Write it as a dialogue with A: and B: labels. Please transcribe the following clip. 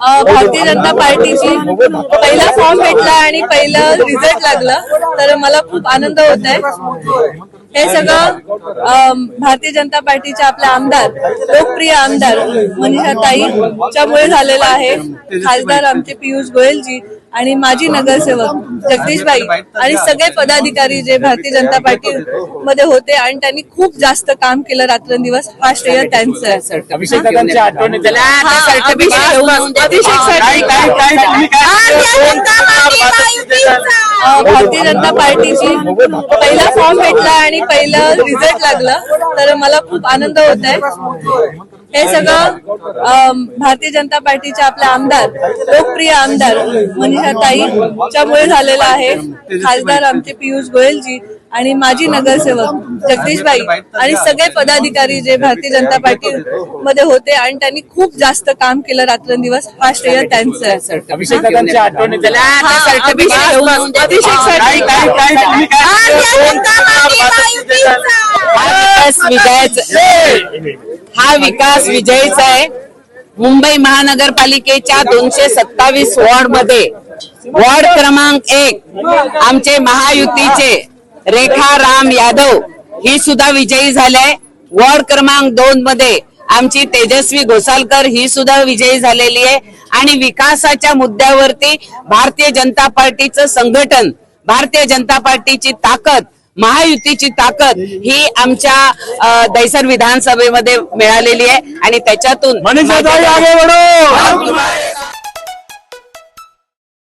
A: भारतीय जनता पार्टीची पहिला फॉर्म भेटला आणि पहिलं रिझल्ट लागलं. तर मला खूप आनंद होत आहे. हे सगळं भारतीय जनता पार्टीचे आपले आमदार लोकप्रिय आमदार मनीषा ताईच्यामुळे झालेलं आहे. खासदार आमचे पियुष गोयलजी आणि माजी नगरसेवक जगदीशबाई आणि सगळे पदाधिकारी जे भारतीय जनता पार्टी मध्ये होते आणि त्यांनी खूप जास्त काम केलं रात्रंदिवस. हा श्रेय त्यांचं आहे. हा, भारतीय जनता पार्टीची पहिला फॉर्म भेटला आणि पहिलं रिझल्ट लागलं. तर मला खूप आनंद होत आहे. हे सगळं भारतीय जनता पार्टीचे आपले आमदार लोकप्रिय आमदार मनीषा ताईच्यामुळे झालेलं आहे. खासदार आमचे पियुष गोयलजी आणि माजी नगरसेवक जगदीशबाई आणि सगळे पदाधिकारी जे भारतीय जनता पार्टी मध्ये होते आणि त्यांनी खूप जास्त काम केलं रात्रंदिवस. हा श्रेय त्यांचं आहे.
B: अभिषेक.
A: हा,
C: विकास विजयाचा विकास विजयचा आहे. मुंबई महानगरपालिकेच्या दोनशे सत्तावीस वॉर्डमध्ये वॉर्ड क्रमांक एक आमचे महायुतीचे रेखा राम यादव ही सुद्धा विजयी झाले. वॉर्ड क्रमांक दोन मध्ये आमची तेजस्वी घोसालकर ही सुद्धा विजयी झालेली आहे. आणि विकासाच्या मुद्द्यावरती भारतीय जनता पार्टीचं संघटन भारतीय जनता पार्टीची ताकद महायुतीची ताकद ही आमच्या दैसर विधानसभेमध्ये मिळालेली आहे आणि त्याच्यातून